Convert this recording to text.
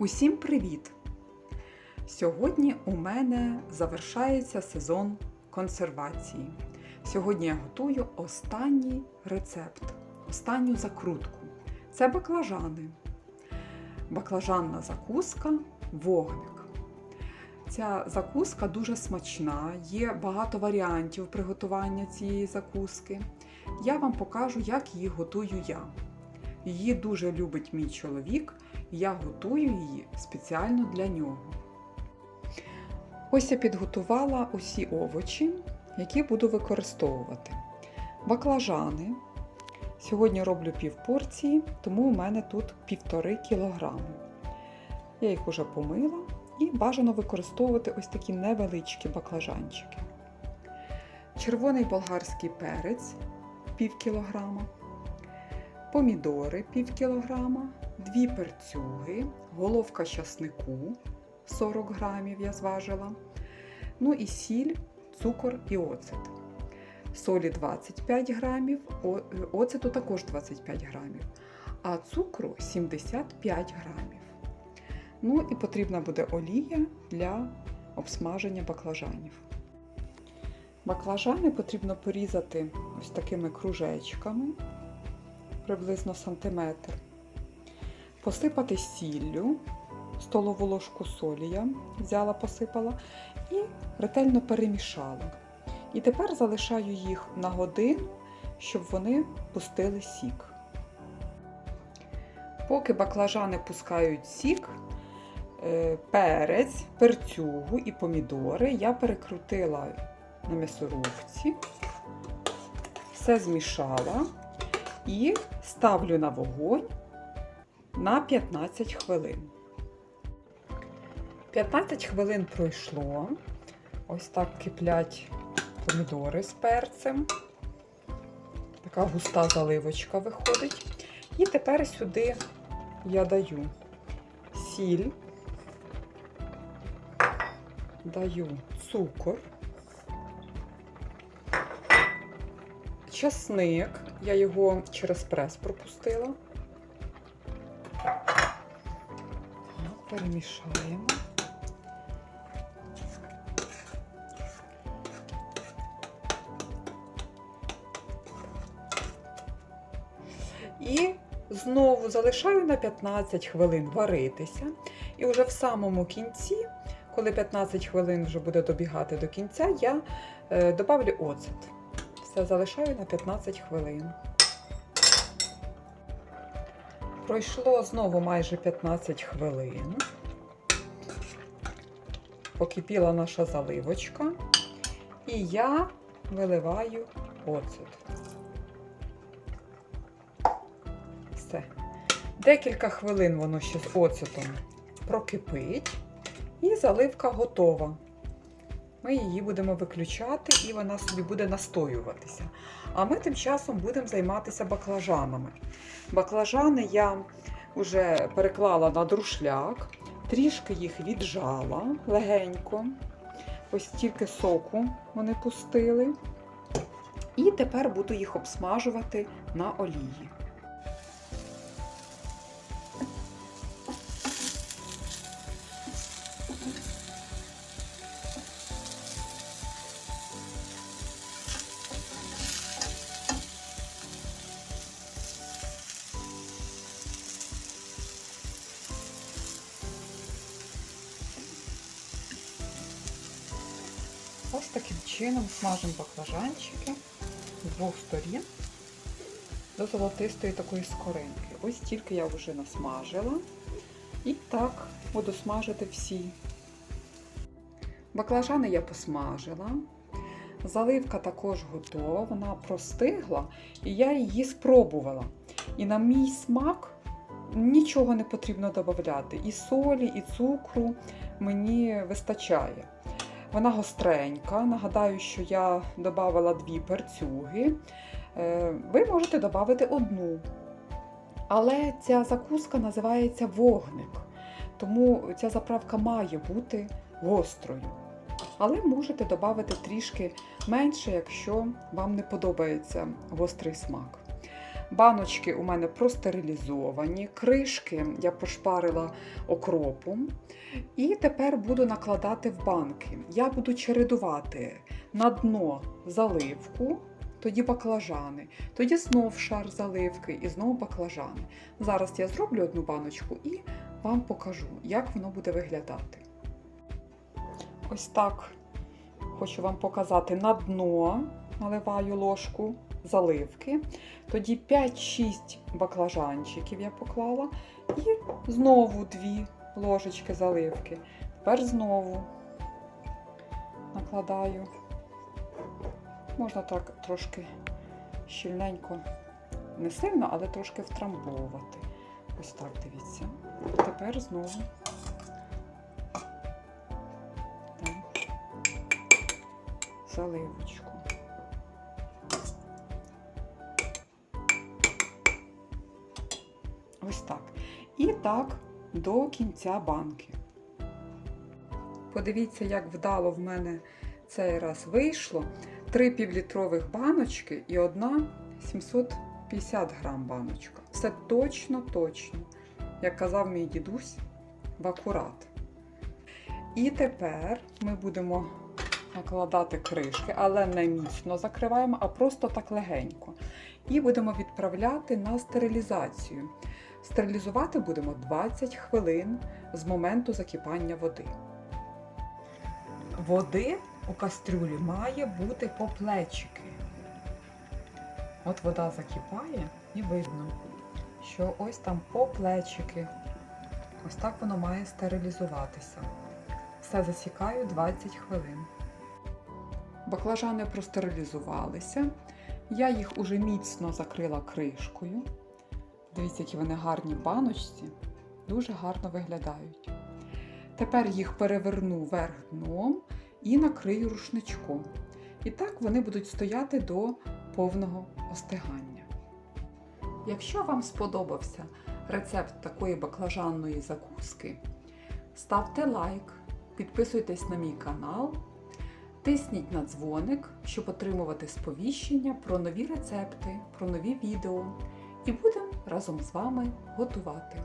Усім привіт! Сьогодні у мене завершається сезон консервації. Сьогодні я готую останній рецепт, останню закрутку. Це баклажани. Баклажанна закуска вогник. Ця закуска дуже смачна, є багато варіантів приготування цієї закуски. Я вам покажу, як її готую я. Її дуже любить мій чоловік, я готую її спеціально для нього. Ось я підготувала усі овочі, які буду використовувати. Баклажани. Сьогодні роблю пів порції, тому у мене тут півтори кілограми. Я їх уже помила і бажано використовувати ось такі невеличкі баклажанчики. Червоний болгарський перець пів кілограма, помідори пів кілограма, дві перцюги, головка часнику 40 грамів я зважила, ну і сіль, цукор і оцет. Солі 25 грамів, оцету також 25 грамів, а цукру 75 грамів. Ну і потрібна буде олія для обсмаження баклажанів. Баклажани потрібно порізати ось такими кружечками, приблизно сантиметр. Посипати сіллю, столову ложку солі я взяла, посипала і ретельно перемішала. І тепер залишаю їх на годину, щоб вони пустили сік. Поки баклажани пускають сік, е, перець, перцюгу і помідори я перекрутила на м'ясорубці, все змішала і ставлю на вогонь на 15 хвилин. 15 хвилин пройшло. Ось так киплять помідори з перцем. Така густа заливочка виходить. І тепер сюди я даю сіль, даю цукор, часник. Я його через прес пропустила. Перемішаємо. І знову залишаю на 15 хвилин варитися. І вже в самому кінці, коли 15 хвилин вже буде добігати до кінця, я е, добавлю оцет. Все залишаю на 15 хвилин. Пройшло знову майже 15 хвилин. Покипіла наша заливочка. І я виливаю оцет. Все. Декілька хвилин воно ще з оцетом прокипить, і заливка готова. Ми її будемо виключати, і вона собі буде настоюватися. А ми тим часом будемо займатися баклажанами. Баклажани я вже переклала на друшляк, трішки їх віджала легенько. Ось тільки соку вони пустили. І тепер буду їх обсмажувати на олії. Ось таким чином смажимо баклажанчики з двох сторін до золотистої такої скоринки. Ось тільки я вже насмажила. І так буду смажити всі. Баклажани я посмажила. Заливка також готова, вона простигла, і я її спробувала. І на мій смак нічого не потрібно додати. І солі, і цукру мені вистачає. Вона гостренька. Нагадаю, що я додавала дві перцюги. Е, Ви можете додати одну. Але ця закуска називається вогник. Тому ця заправка має бути гострою. Але можете додати трішки менше, якщо вам не подобається гострий смак. Баночки у мене простерилізовані, кришки я пошпарила окропом. І тепер буду накладати в банки. Я буду чередувати на дно заливку, тоді баклажани, тоді знов шар заливки і знов баклажани. Зараз я зроблю одну баночку і вам покажу, як воно буде виглядати. Ось так хочу вам показати на дно наливаю ложку заливки. Тоді 5-6 баклажанчиків я поклала. І знову 2 ложечки заливки. Тепер знову накладаю. Можна так трошки щільненько, не сильно, але трошки втрамбовувати. Ось так, дивіться. Тепер знову. Заливочку. Ось так. І так до кінця банки. Подивіться, як вдало в мене цей раз вийшло. Три півлітрових баночки і одна 750 грам баночка. Все точно, точно, як казав мій дідусь, в акурат. І тепер ми будемо накладати кришки, але не міцно закриваємо, а просто так легенько. І будемо відправляти на стерилізацію. Стерилізувати будемо 20 хвилин з моменту закипання води. Води у кастрюлі має бути по плечики. От вода закипає і видно, що ось там по плечики. Ось так воно має стерилізуватися. Все засікаю 20 хвилин. Баклажани простерилізувалися. Я їх уже міцно закрила кришкою. Дивіться, які вони гарні баночці, дуже гарно виглядають. Тепер їх переверну вверх дном і накрию рушничком. І так вони будуть стояти до повного остигання. Якщо вам сподобався рецепт такої баклажанної закуски, ставте лайк, підписуйтесь на мій канал, тисніть на дзвоник, щоб отримувати сповіщення про нові рецепти, про нові відео. І будемо разом з вами готувати.